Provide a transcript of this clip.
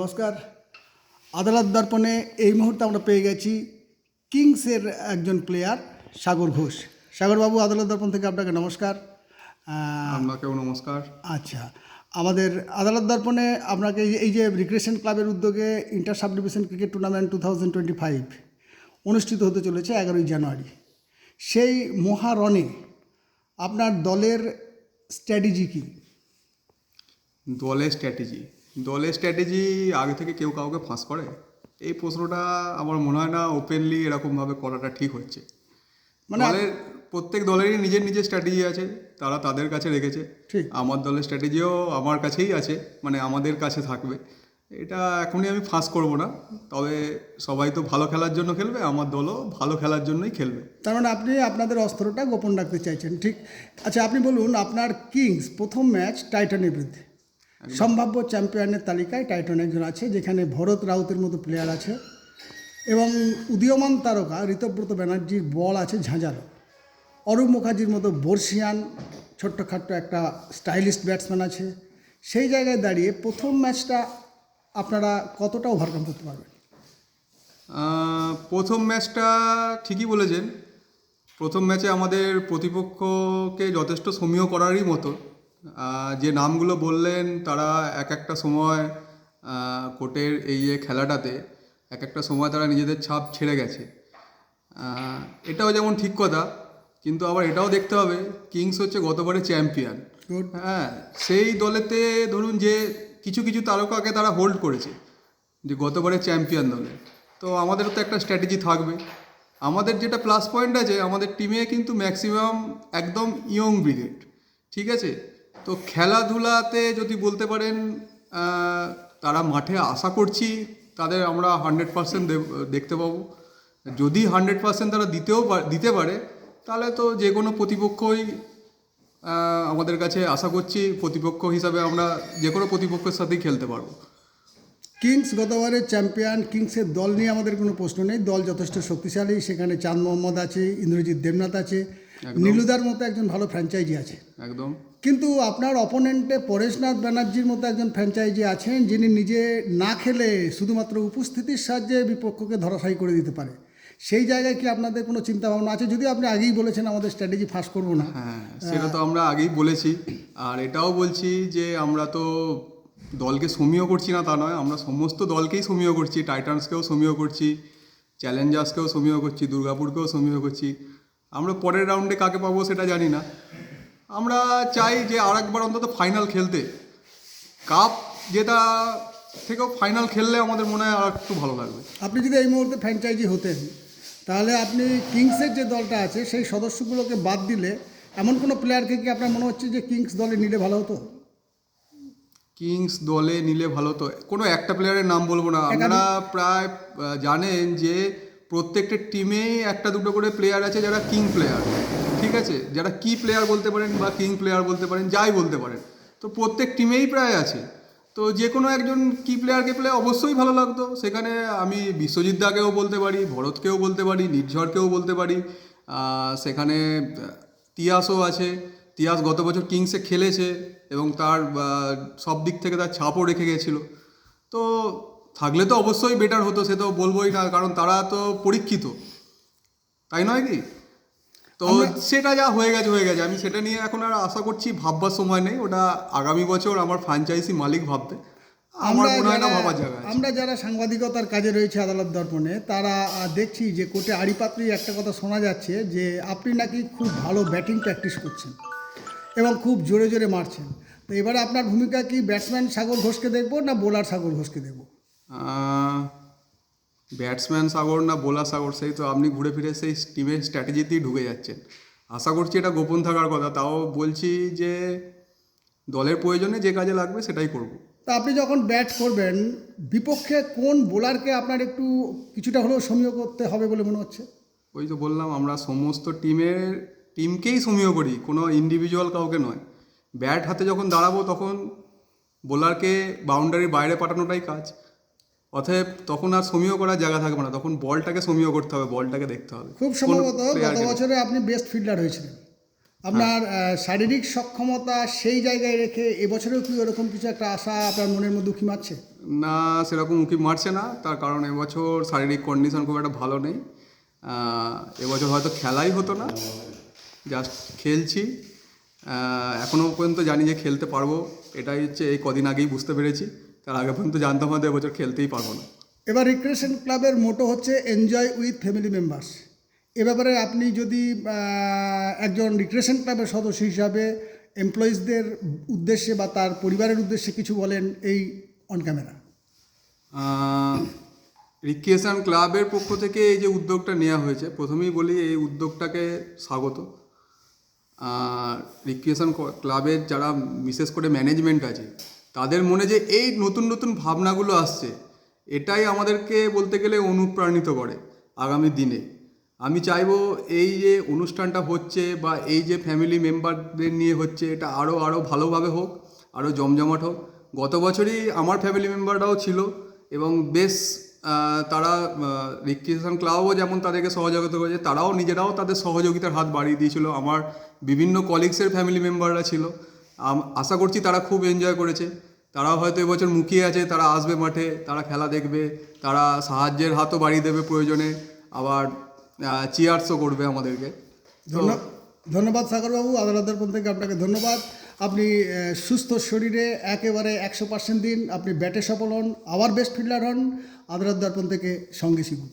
নমস্কার। আদালত দর্পণে এই মুহূর্তে আমরা পেয়ে গেছি কিংসের একজন প্লেয়ার সাগর ঘোষ। সাগরবাবু আদালত দর্পণ থেকে আপনাকে নমস্কার। আপনাকেও নমস্কার। আচ্ছা আমাদের আদালত দর্পণে আপনাকে এই যে- রিক্রেশন ক্লাবের উদ্যোগে inter sub division cricket tournament two thousand twenty five অনুষ্ঠিত হতে চলেছে এগারোই জানুয়ারি। সেই মহারণে আপনার দলের স্ট্র্যাটেজি কী? দলের স্ট্র্যাটেজি দলের স্ট্র্যাটেজি আগে থেকে কেউ কাউকে ফাঁস করে? এই প্রশ্নটা আমার মনে হয় না ওপেনলি এরকমভাবে করাটা ঠিক হচ্ছে। মানে দলের প্রত্যেক দলেরই নিজের নিজের স্ট্র্যাটেজি আছে তারা তাদের কাছে রেখেছে। ঠিক। আমার দলের স্ট্র্যাটেজিও আমার কাছেই আছে মানে আমাদের কাছে থাকবে। এটা এখনই আমি ফাঁস করব না তবে সবাই তো ভালো খেলার জন্য খেলবে আমার দলও ভালো খেলার জন্যই খেলবে। তার মানে আপনি আপনাদের অস্ত্রটা গোপন রাখতে চাইছেন ঠিক? আচ্ছা আপনি বলুন আপনার কিংস প্রথম ম্যাচ টাইটানের বিরুদ্ধে। সম্ভাব্য চ্যাম্পিয়নের তালিকায় টাইটন একজন আছে, যেখানে ভরত রাউতের মতো প্লেয়ার আছে এবং উদীয়মান তারকা ঋতব্রত ব্যানার্জির বল আছে ঝাঁঝালো। অরূপ মুখার্জির মতো বর্ষিয়ান, ছোট্টখাট্ট একটা স্টাইলিস্ট ব্যাটসম্যান আছে। সেই জায়গায় দাঁড়িয়ে প্রথম ম্যাচটা আপনারা কতটা ওভারকাম করতে পারবেন? প্রথম ম্যাচটা ঠিকই বলেছেন। প্রথম ম্যাচে আমাদের প্রতিপক্ষকে যথেষ্ট সমীহ করারই মতো যে নামগুলো বললেন তারা এক একটা সময় কোর্টের এই যে খেলাটাতে এক একটা সময় তারা নিজেদের ছাপ ছেড়ে গেছে। এটাও যেমন ঠিক কথা কিন্তু আবার এটাও দেখতে হবে কিংস হচ্ছে গতবারে চ্যাম্পিয়ন। হ্যাঁ সেই দলেতে ধরুন যে কিছু কিছু তারকাকে তারা হোল্ড করেছে যে গতবারে চ্যাম্পিয়ন দলে। তো আমাদেরও তো একটা স্ট্র্যাটেজি থাকবে। আমাদের যেটা প্লাস পয়েন্ট আছে আমাদের টিমে কিন্তু ম্যাক্সিমাম একদম ইয়ং ব্রিগেড ঠিক আছে? তো খেলাধুলাতে যদি বলতে পারেন তারা মাঠে আশা করছি তাদের আমরা হান্ড্রেড পার্সেন্ট দেখতে পাবো। যদি হান্ড্রেড পার্সেন্ট তারা দিতেও দিতে পারে তাহলে তো যে কোনো প্রতিপক্ষই আমাদের কাছে আশা করছি প্রতিপক্ষ হিসাবে আমরা যে কোনো প্রতিপক্ষের সাথেই খেলতে পারব। কিংস গতবারের চ্যাম্পিয়ন কিংসের দল নিয়ে আমাদের কোনো প্রশ্ন নেই। দল যথেষ্ট শক্তিশালী। সেখানে চাঁদ মোহাম্মদ আছে ইন্দ্রজিৎ দেবনাথ আছে। নীলুদার মতো একজন ভালো ফ্র্যাঞ্চাইজি আছে। একদম। কিন্তু আপনার অপোনেন্টে পরেশনাথ ব্যানার্জির মতো একজন ফ্র্যাঞ্চাইজি আছেন, যিনি নিজে না খেলে শুধুমাত্র উপস্থিতির সাহায্যে বিপক্ষকে ধরাশায়ী করে দিতে পারে। সেই জায়গায় কি আপনাদের কোনো চিন্তা ভাবনা আছে? যদিও আপনি আগেই বলেছেন আমাদের স্ট্র্যাটেজি ফাঁস করব না। হ্যাঁ সেটা তো আমরা আগেই বলেছি। আর এটাও বলছি যে আমরা তো দলকে সমীহ করছি না তা নয়, আমরা সমস্ত দলকেই সমীহ করছি। টাইটান্সকেও সমীহ করছি চ্যালেঞ্জার্সকেও সমীহ করছি দুর্গাপুরকেও সমীহ করছি। আমরা পরের রাউন্ডে কাকে পাবো সেটা জানি না। আমরা চাই যে আর একবার অন্তত ফাইনাল খেলতে। কাপ যেটা থেকেও ফাইনাল খেললে আমাদের মনে হয় আর একটু ভালো লাগবে। আপনি যদি এই মুহূর্তে ফ্র্যাঞ্চাইজি হতেন তাহলে আপনি কিংসের যে দলটা আছে সেই সদস্যগুলোকে বাদ দিলে এমন কোনো প্লেয়ারকে কি আপনার মনে হচ্ছে যে কিংস দলে নিলে ভালো হতো? কিংস দলে নিলে ভালো হতো। কোনো একটা প্লেয়ারের নাম বলব না। আপনারা প্রায় জানেন যে প্রত্যেকটা টিমেই একটা দুটো করে প্লেয়ার আছে যারা কিং প্লেয়ার ঠিক আছে? যারা কি প্লেয়ার বলতে পারেন বা কিং প্লেয়ার বলতে পারেন, যাই বলতে পারেন। তো প্রত্যেক টিমেই প্রায় আছে। তো যে কোনো একজন কি প্লেয়ারকে প্লে অবশ্যই ভালো লাগতো। সেখানে আমি বিশ্বজিৎ দাকেও বলতে পারি, ভরতকেও বলতে পারি, নির্ঝরকেও বলতে পারি। সেখানে তিয়াসও আছে। তিয়াস গত বছর কিংসে খেলেছে এবং তার সব দিক থেকে তার ছাপও রেখে গেছিল তো থাকলে তো অবশ্যই বেটার হতো, সে তো বলবোই না, কারণ তারা তো পরীক্ষিত। তাই নয় কি? তো সেটা যা হয়ে গেছে হয়ে গেছে। আমি সেটা নিয়ে এখন আর আশা করছি ভাববার সময় নেই। ওটা আগামী বছর আমার ফ্র্যাঞ্চাইজি মালিক ভাববে। আমার আমরা যারা সাংবাদিকতার কাজে রয়েছে আদালত দর্পণে তারা দেখছি যে কোর্টে আড়িপাত্রি একটা কথা শোনা যাচ্ছে যে আপনি নাকি খুব ভালো ব্যাটিং প্র্যাকটিস করছেন এবং খুব জোরে জোরে মারছেন। তো এবারে আপনার ভূমিকা কি ব্যাটসম্যান সাগর ঘোষকে দেখব না বোলার সাগর ঘোষকে দেখব? ব্যাটসম্যান সাগর না বোলার সাগর সেই তো আপনি ঘুরে ফিরে সেই টিমের স্ট্র্যাটেজিতেই ঢুকে যাচ্ছেন। আশা করছি এটা গোপন থাকার কথা তাও বলছি যে দলের প্রয়োজনে যে কাজে লাগবে সেটাই করব। তা আপনি যখন ব্যাট করবেন বিপক্ষে কোন বোলারকে আপনার একটু কিছুটা হলেও সমীহ করতে হবে বলে মনে হচ্ছে? ওই তো বললাম আমরা সমস্ত টিমের টিমকেই সমীহ করি কোনো ইন্ডিভিজুয়াল কাউকে নয়। ব্যাট হাতে যখন দাঁড়াবো তখন বোলারকে বাউন্ডারির বাইরে পাঠানোটাই কাজ। অতএব তখন আর সমীহ করার জায়গা থাকবে না তখন বলটাকে সমীহ করতে হবে বলটাকে দেখতে হবে। খুব সম্ভবত গত বছরে আপনি বেস্ট ফিল্ডার হয়েছিলেন। আপনার শারীরিক সক্ষমতা সেই জায়গায় রেখে এবছরেও কি ওরকম কিছু একটা আশা আপনার মনের মধ্যে উঁকি মারছে? না সেরকম উঁকি মারছে না তার কারণ এবছর শারীরিক কন্ডিশন খুব একটা ভালো নেই। এবছর হয়তো খেলাই হতো না জাস্ট খেলছি। এখনও পর্যন্ত জানি যে খেলতে পারব এটাই হচ্ছে এই কদিন আগেই বুঝতে পেরেছি। তার আগে পর্যন্ত জানতাম হয়তো এবছর খেলতেই পারব না। এবার রিক্রিয়েশন ক্লাবের মোটো হচ্ছে এনজয় উইথ ফ্যামিলি মেম্বার্স এ ব্যাপারে আপনি যদি একজন রিক্রিয়েশন ক্লাবের সদস্য হিসাবে এমপ্লয়িজদের উদ্দেশ্যে বা তার পরিবারের উদ্দেশ্যে কিছু বলেন এই অন ক্যামেরা রিক্রিয়েশন ক্লাবের পক্ষ থেকে এই যে উদ্যোগটা নেওয়া হয়েছে প্রথমেই বলি এই উদ্যোগটাকে স্বাগত। রিক্রিয়েশন ক্লাবের যারা বিশেষ করে ম্যানেজমেন্ট আছে তাদের মনে যে এই নতুন নতুন ভাবনাগুলো আসছে, এটাই আমাদেরকে বলতে গেলে অনুপ্রাণিত করে আগামী দিনে। আমি চাইব এই যে অনুষ্ঠানটা হচ্ছে বা এই যে ফ্যামিলি মেম্বারদের নিয়ে হচ্ছে, এটা আরও আরও ভালোভাবে হোক আরও জমজমাট হোক। গত বছরই আমার ফ্যামিলি মেম্বাররাও ছিল এবং বেশ তারা রিক্রিয়েশন ক্লাবও যেমন তাদেরকে সহযোগিতা করেছে, তারাও নিজেরাও তাদের সহযোগিতার হাত বাড়িয়ে দিয়েছিল। আমার বিভিন্ন কলিগসের ফ্যামিলি মেম্বাররা ছিল। আশা করছি তারা খুব এনজয় করেছে। তারাও হয়তো এবছর মুখিয়ে আছে, তারা আসবে মাঠে, তারা খেলা দেখবে, তারা সাহায্যের হাতও বাড়িয়ে দেবে প্রয়োজনে, আবার চিয়ার্সও করবে আমাদেরকে। ধন্যবাদ সাগরবাবু আদালত দর্পণ থেকে আপনাকে ধন্যবাদ। আপনি সুস্থ শরীরে একেবারে একশো পার্সেন্ট দিন, আপনি ব্যাটে সফল হন, আবার বেস্ট ফিল্ডার হন। আদালত দর্পণ থেকে সঙ্গে শিখুন।